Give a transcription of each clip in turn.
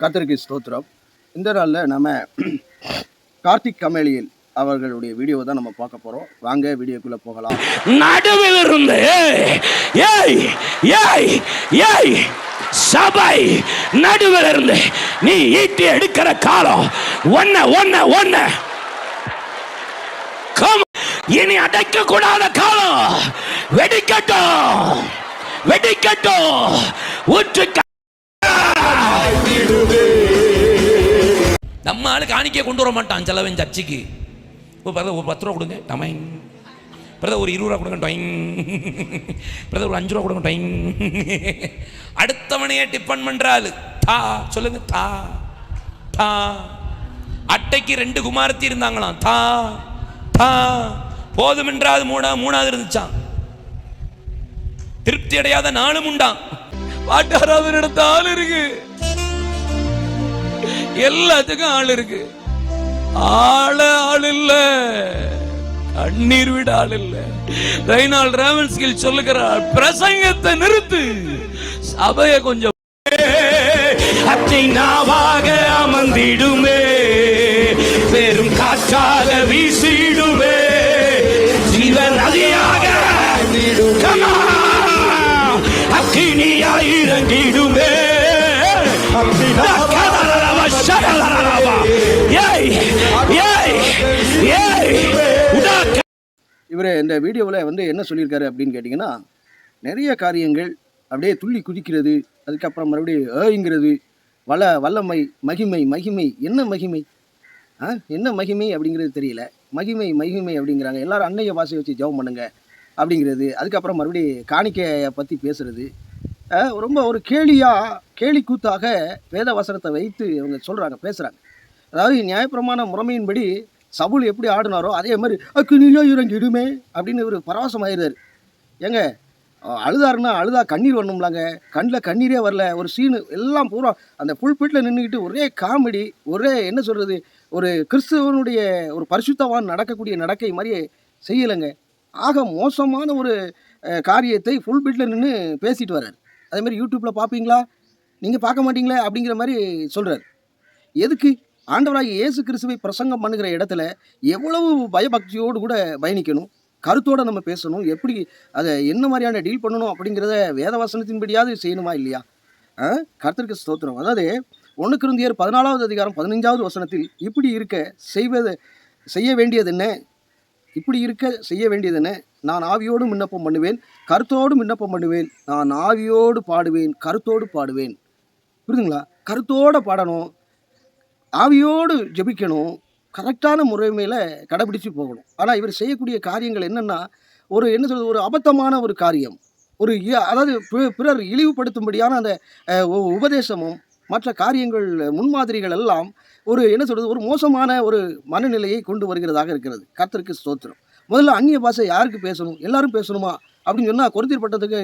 கர்த்தருக்கு ஸ்தோத்திரம். இந்த நாளில் நம்ம கார்த்திக் கமேலியில் அவர்களுடைய வீடியோ தான் நம்ம பார்க்க போகிறோம் வாங்க வீடியோக்குள்ளே போகலாம். நடுவில் இருந்து ஏய் ஏய் ஏய் சபை நடுவில் இருந்து நீ ஈட்டி எடுக்கிற காலம். ஒன்ன ஒன்ன ஒன்ன இனி அடைக்க கூடாத காலம். வெடிக்கட்டும் வெடிக்கட்டும். ஊற்று ஆளு காணிக்கை கொண்டு வர மாட்டான் செலவன் சர்ச்சைக்கு. ஒரு பிரதர் ஒரு பத்து ரூபா கொடுங்க. டமைங் பிரதர் ஒரு இருபது ரூபா கொடுங்க டொயிங். பிரதர் ஒரு அஞ்சு ரூபா கொடுங்க டொயிங். அடுத்தவனையே டிப்பன் பண்றாள் தா சொல்லுங்க தா. தா. அட்டைக்கு ரெண்டு குமாரத்தி இருந்தாங்களாம். தா தா. போதுமென்றாவது மூணா மூணாவது இருந்துச்சான் திருப்தி அடையாத நாளும் உண்டான் பாட்டாராவது நடத்த ஆள் இருக்கு. எல்லாத்துக்கும் ஆள் இருக்கு. ஆள ஆள் இல்ல. கண்ணீர் விட ஆள் இல்ல. ரைனால் கீழ் சொல்லுகிறார் பிரசங்கத்தை நிறுத்து. சபைய கொஞ்சம் அச்சை நாவாக அமர்ந்திடுமே. பெரும் காற்றாக வீ இவர் இந்த வீடியோவில் வந்து என்ன சொல்லியிருக்காரு அப்படின்னு கேட்டிங்கன்னா நிறைய காரியங்கள் அப்படியே துள்ளி குதிக்கிறது அதுக்கப்புறம் மறுபடியும் ஏங்கிறது வள வல்லமை மகிமை மகிமை என்ன மகிமை? ஆ என்ன மகிமை அப்படிங்கிறது தெரியல. மகிமை மகிமை அப்படிங்கிறாங்க. எல்லாரும் அன்னைய வாசை வச்சு ஜெபம் பண்ணுங்க அப்படிங்கிறது. அதுக்கப்புறம் மறுபடியும் காணிக்கையை பற்றி பேசுகிறது ரொம்ப ஒரு கேலியாக கேலி கூத்தாக வேத வசனத்தை வைத்து இவங்க சொல்கிறாங்க பேசுகிறாங்க அதாவது நியாயப்பிரமான முறைமையின்படி சவுல் எப்படி ஆடினாரோ அதே மாதிரி அக்கினியோ இறங்கிடுமே அப்படின்னு ஒரு பரவசமாயிருந்தார் ஏங்க அழுதாருன்னா அழுதா கண்ணீர் வரணும்லாங்க. கண்ணில் கண்ணீரே வரல. ஒரு சீனு எல்லாம் பூரா அந்த புல்பிட்டில் நின்றுக்கிட்டு ஒரே காமெடி ஒரே என்ன சொல்கிறது ஒரு கிறிஸ்துவனுடைய ஒரு பரிசுத்தவான் நடக்கக்கூடிய நடக்கை மாதிரியே செய்யலைங்க. ஆக மோசமான ஒரு காரியத்தை ஃபுல் பிட்டில் நின்று பேசிட்டு வர்றார். அதேமாதிரி யூடியூப்பில் பார்ப்பீங்களா நீங்கள் பார்க்க மாட்டீங்களே அப்படிங்கிற மாதிரி சொல்கிறார் எதுக்கு? ஆண்டவராகி இயேசு கிறிஸ்துவை பிரசங்கம் பண்ணுகிற இடத்துல எவ்வளவு பயபக்தியோடு கூட பயணிக்கணும் கருத்தோட நம்ம பேசணும் எப்படி அதை என்ன மாதிரியான டீல் பண்ணணும் அப்படிங்கிறத வேதவசனத்தின்படியாவது செய்யணுமா இல்லையா? கருத்திற்கு ஸ்தோத்திரம். அதாவது ஒன்று கிருந்தியர் பதினாலாவது அதிகாரம் பதினஞ்சாவது வசனத்தில் இப்படி இருக்க செய்வது செய்ய வேண்டியது என்ன? இப்படி இருக்க செய்ய வேண்டியது என்ன? நான் ஆவியோடும் விண்ணப்பம் பண்ணுவேன் கருத்தோடும் விண்ணப்பம் பண்ணுவேன் நான் ஆவியோடு பாடுவேன் கருத்தோடு பாடுவேன். புரியுதுங்களா? கருத்தோடு பாடணும் ஆவியோடு ஜெபிக்கணும். கரெக்டான முறைமையில் கடைபிடிச்சு போகணும். ஆனால் இவர் செய்யக்கூடிய காரியங்கள் என்னென்னா ஒரு என்ன சொல்கிறது ஒரு அபத்தமான ஒரு காரியம். ஒரு அதாவது பிறர் இழிவுபடுத்தும்படியான அந்த உபதேசமும் மற்ற காரியங்கள் முன்மாதிரிகள் எல்லாம் ஒரு என்ன சொல்கிறது ஒரு மோசமான ஒரு மனநிலையை கொண்டு வருகிறதாக இருக்கிறது. கர்த்தருக்கு ஸ்தோத்திரம். முதல்ல அந்நிய பாஷை யாருக்கு பேசணும்? எல்லாரும் பேசணுமா? அப்படின்னு சொன்னால் கொரிந்தியர் பட்டத்துக்கு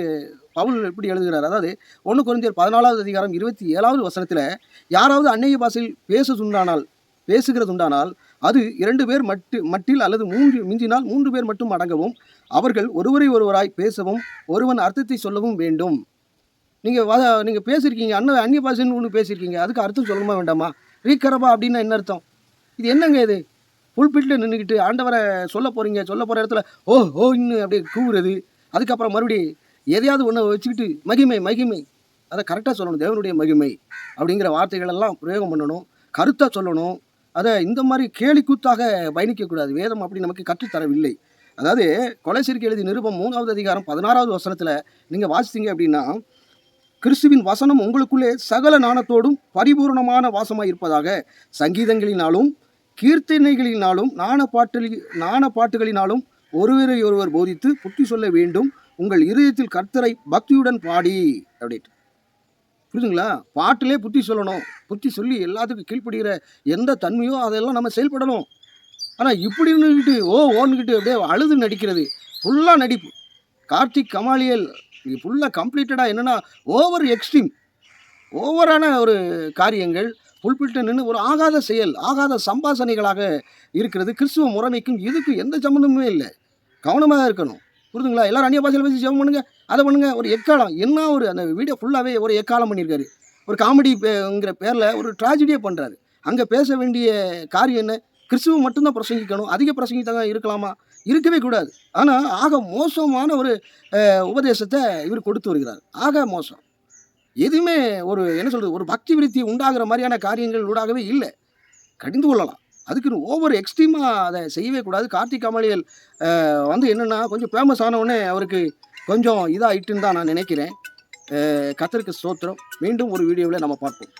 பவுல் எப்படி எழுதுகிறார்? அதாவது ஒன்று குறைந்தர் பதினாலாவது அதிகாரம் இருபத்தி ஏழாவது வசனத்தில் யாராவது அன்னைய பாஷையில் பேசுதுண்டானால் பேசுகிறதுண்டானால் அது இரண்டு பேர் மட்டு மட்டில் அல்லது மூன்று மிஞ்சினால் மூன்று பேர் மட்டும் அடங்கவும் அவர்கள் ஒருவரை ஒருவராய் பேசவும் ஒருவன் அர்த்தத்தை சொல்லவும் வேண்டும். நீங்கள் வ நீங்கள் பேசியிருக்கீங்க அண்ணன் அந்நிய பாஷைன்னு ஒன்று பேசியிருக்கீங்க அதுக்கு அர்த்தம் சொல்லணுமா வேண்டாமா? ரீக்கரபா அப்படின்னா என்ன அர்த்தம்? இது என்னங்க இது? புல்பிட்டில் நின்றுக்கிட்டு ஆண்டவரை சொல்ல போகிறீங்க சொல்ல போகிற இடத்துல ஓ ஓ இன்னும் அப்படியே கூவுறது அதுக்கப்புறம் மறுபடி எதையாவது ஒன்று வச்சுக்கிட்டு மகிமை மகிமை. அதை கரெக்டாக சொல்லணும். தேவனுடைய மகிமை அப்படிங்கிற வார்த்தைகள் எல்லாம் பிரயோகம் பண்ணணும். கருத்தாக சொல்லணும். அதை இந்த மாதிரி கேலிக்கூத்தாக பயணிக்கக்கூடாது வேதம் அப்படி நமக்கு கற்றுத்தரவில்லை. அதாவது கொலைசிற்கு எழுதி நிருபம் மூணாவது அதிகாரம் பதினாறாவது வசனத்தில் நீங்கள் வாசித்தீங்க அப்படின்னா கிறிஸ்துவின் வசனம் உங்களுக்குள்ளே சகல நாணத்தோடும் பரிபூர்ணமான வாசமாக இருப்பதாக சங்கீதங்களினாலும் கீர்த்தனைகளினாலும் நாண பாட்டு நாண பாட்டுகளினாலும் ஒருவரை ஒருவர் போதித்து புத்தி சொல்ல வேண்டும். உங்கள் இருதயத்தில் கர்த்தரை பக்தியுடன் பாடி அப்படின்ட்டு. புரியுதுங்களா பாட்டிலே புத்தி சொல்லணும். புத்தி சொல்லி எல்லாத்துக்கும் கீழ்ப்படுகிற எந்த தன்மையோ அதெல்லாம் நம்ம செயல்படணும். ஆனால் இப்படி நின்றுக்கிட்டு ஓ ஓன்னுக்கிட்டு அப்படியே அழுது நடிக்கிறது. ஃபுல்லாக நடிப்பு. கார்த்திக் கமாலியல் இது ஃபுல்லாக கம்ப்ளீட்டடாக என்னென்னா ஓவர் எக்ஸ்ட்ரீம் ஓவரான ஒரு காரியங்கள் புல்பிட்டு நின்று ஒரு ஆகாத செயல் ஆகாத சம்பாசனைகளாக இருக்கிறது. கிறிஸ்துவ முறைமைக்கும் இதுக்கும் எந்த சம்மந்தமுமே இல்லை. கவனமாக இருக்கணும். புரிதுங்களா எல்லாரும் அந்நிய பாஷையில் பேசி ஜெபம் பண்ணுங்க அதை பண்ணுங்க. ஒரு எக்காலம் என்ன ஒரு அந்த வீடியோ ஃபுல்லாகவே ஒரு எக்காலம் பண்ணியிருக்காரு. ஒரு காமெடிங்கிற பேரில் ஒரு ட்ராஜடியே பண்ணுறாரு அங்கே பேச வேண்டிய காரியம் என்ன? கிறிஸ்துவ மட்டும்தான் பிரசங்கிக்கணும். அதிக பிரசங்கித்தாங்க இருக்கலாமா? இருக்கவே கூடாது. ஆனால் ஆக மோசமான ஒரு உபதேசத்தை இவர் கொடுத்து வருகிறார். ஆக மோசம். எதுவுமே ஒரு என்ன சொல்கிறது ஒரு பக்தி விருத்தி உண்டாகிற மாதிரியான காரியங்கள் ஊடாகவே இல்லை. கடிந்து கொள்ளலாம். அதுக்குன்னு ஓவர் எக்ஸ்ட்ரீமாக அதை செய்யவே கூடாது. கார்த்திக் கமலியல் வந்து என்னென்னா கொஞ்சம் ஃபேமஸ் ஆனவுடனே அவருக்கு கொஞ்சம் இதாகிட்டுன்னு தான் நான் நினைக்கிறேன். கத்தருக்கு ஸ்தோத்திரம். மீண்டும் ஒரு வீடியோவில் நம்ம பார்ப்போம்.